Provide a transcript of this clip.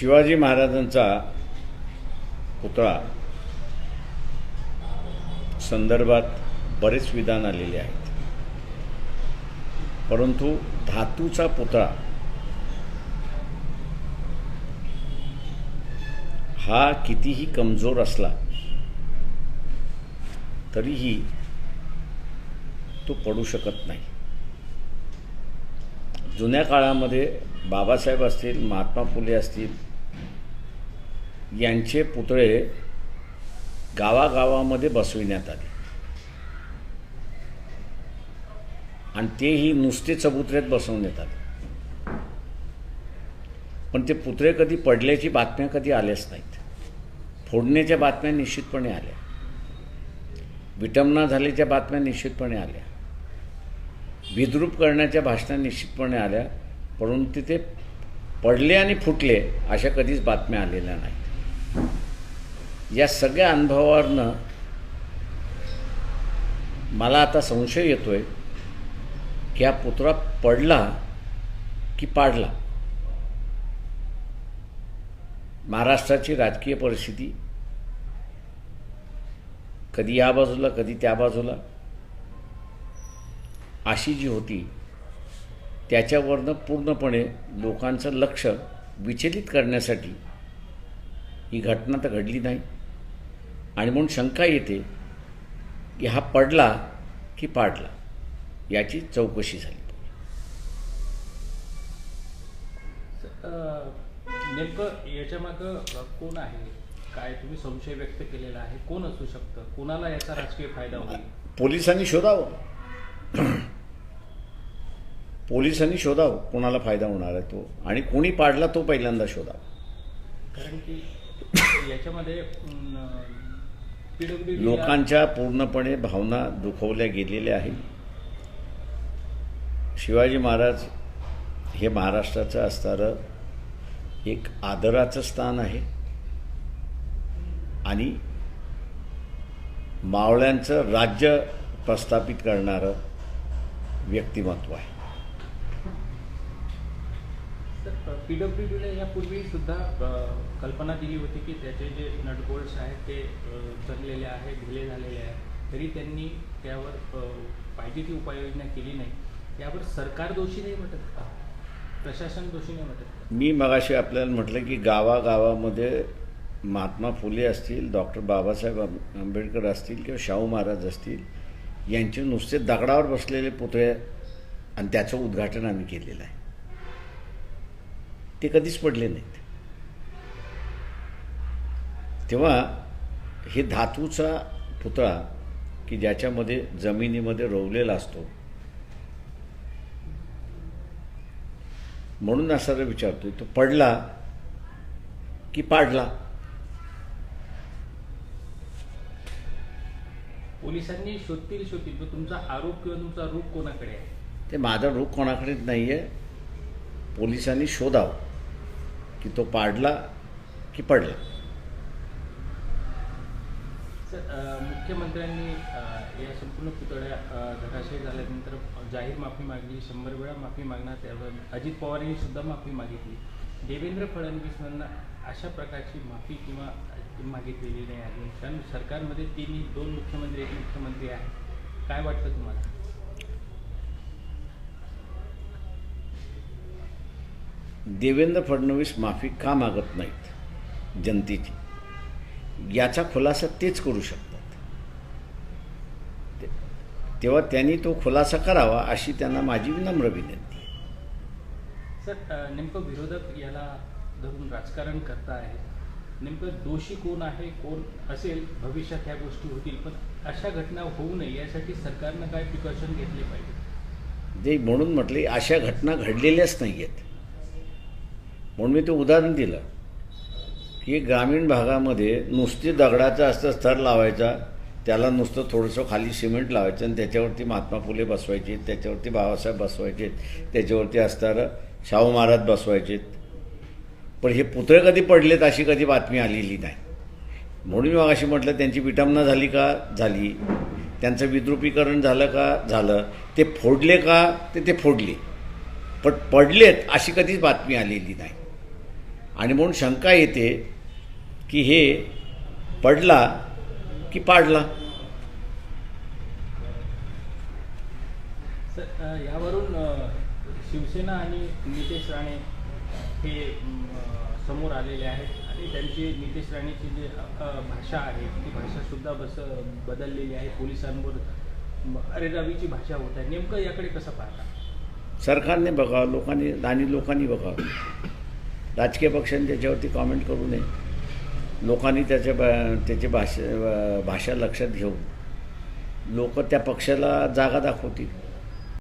शिवाजी महाराजांचा पुतळा संदर्भात बरेच विधान आलेले आहेत. परंतु धातूचा पुतळा हा कितीही कमजोर असला तरीही तो पडू शकत नाही. जुन्या काळामध्ये बाबासाहेब असतील महात्मा फुले असतील यांचे पुतळे गावागावामध्ये बसविण्यात आले. आणि तेही नुसते चबुतऱ्यात बसवण्यात आले. पण ते पुतळे कधी पडल्याची बातम्या कधी आल्याच नाहीत. फोडण्याच्या बातम्या निश्चितपणे आल्या. विटंबना झाल्याच्या बातम्या निश्चितपणे आल्या. विद्रूप करण्याच्या भाषणा निश्चितपणे आल्या परंतु ते पडले आणि फुटले अशा कधीच बातम्या आलेल्या नाहीत. या सगळ्या अनुभवावरनं मला आता संशय येतो आहे की हा पुतळा पडला की पाडला? महाराष्ट्राची राजकीय परिस्थिती कधी या बाजूला कधी त्या बाजूला? अशी जी होती त्याच्यावरनं पूर्णपणे लोकांचं लक्ष विचलित करण्यासाठी ही घटना तर घडली नाही. आणि म्हणून शंका येते की हा पडला की पाडला? याची चौकशी झाली. नेमकं याच्यामागं कोण आहे? काय तुम्ही संशय व्यक्त केलेला आहे? कोण असू शकतं? कोणाला याचा राजकीय फायदा होईल? पोलिसांनी शोधावं. पोलिसांनी शोधावं कोणाला फायदा होणार आहे तो. आणि कोणी पाडला तो पहिल्यांदा शोधावा. कारण की याच्यामध्ये लोकांच्या पूर्णपणे भावना दुखवल्या गेलेल्या आहेत. शिवाजी महाराज हे महाराष्ट्राचं असणारं एक आदराचं स्थान आहे. आणि मावळ्यांचं राज्य प्रस्थापित करणारं व्यक्तिमत्व आहे. पीडब्ल्यूडीला यापूर्वी सुद्धा कल्पना दिली होती की त्याचे जे नटबोल्ट्स आहेत ते अ, चढलेले आहेत ढिले झालेले आहेत. तरी त्यांनी त्यावर पाहिजे ती उपाययोजना केली नाही. यावर सरकार दोषी नाही वाटत का? प्रशासन दोषी नाही वाटत मी मगाशी आपल्याला म्हटलं की गावागावामध्ये महात्मा फुले असतील डॉक्टर बाबासाहेब आंबेडकर असतील किंवा शाहू महाराज असतील यांचे नुसते दगडावर बसलेले पुतळे आणि त्याचं उद्घाटन आम्ही केलेलं आहे. ते कधीच पडले नाहीत. तेव्हा हे धातूचा पुतळा की ज्याच्यामध्ये जमिनीमध्ये रोवलेला असतो म्हणून असा विचारतोय तो पडला की पाडला? पोलिसांनी शोधतील शोधतील तुमचा आरोप किंवा तुमचा रूप कोणाकडे आहे? ते माझा रोग कोणाकडेच नाही आहे पोलिसांनी शोधावं. की तो पाडला की पडला. सर मुख्यमंत्र्यांनी या संपूर्ण पुतळ्या धराशय झाल्यानंतर जाहीर माफी मागली शंभर वेळा माफी मागणार त्यावर अजित पवारांनी सुद्धा माफी मागितली. देवेंद्र फडणवीसांना अशा प्रकारची माफी किंवा मागितलेली नाही अजून कारण सरकारमध्ये तिन्ही दोन मुख्यमंत्री एक मुख्यमंत्री आहे. काय वाटतं तुम्हाला? देवेंद्र फडणवीस माफी का मागत नाहीत जनतेची? याचा खुलासा तेच करू शकतात. तेव्हा त्यांनी तो खुलासा करावा अशी त्यांना माझी विनम्र विनंती सर नेमकं विरोधक याला धरून राजकारण करता आहे नेमकं दोषी कोण आहे कोण असेल भविष्यात ह्या गोष्टी होतील पण अशा घटना होऊ नये यासाठी सरकारनं काय प्रिकॉशन घेतले पाहिजे? जे म्हणून म्हटले अशा घटना घडलेल्याच नाही आहेत म्हणून मी ते उदाहरण दिलं की ग्रामीण भागामध्ये नुसती दगडाचा असतं स्तर लावायचा त्याला नुसतं थोडंसं खाली सिमेंट लावायचं आणि त्याच्यावरती महात्मा फुले बसवायचे त्याच्यावरती बाबासाहेब बसवायचे त्याच्यावरती असणारं शाहू महाराज बसवायचे. पण हे पुतळे कधी पडलेत अशी कधी बातमी आलेली नाही. म्हणून मी अशी म्हटलं त्यांची विटंबना झाली का? झाली. त्यांचं विद्रुपीकरण झालं का? झालं. ते फोडले का? ते ते फोडले. पण पडलेत अशी कधीच बातमी आलेली नाही. आणि म्हणून शंका येते की हे पडला की पाडला? यावरून शिवसेना आणि नितेश राणे हे समोर आलेले आहेत आणि त्यांची नितेश राणेची जी भाषा आहे ती भाषा सुद्धा बस बदललेली आहे. पोलिसांवर म, अरेरावीची भाषा होत आहे. नेमकं याकडे कसं पाहता? सरकारने बघावं लोकांनी आणि लोकांनी बघावं. राजकीय पक्षांनी त्याच्यावरती कॉमेंट करू नये. लोकांनी त्याच्या बा- त्याची भाषा भाषा लक्षात घेऊन लोक त्या पक्षाला जागा दाखवतील.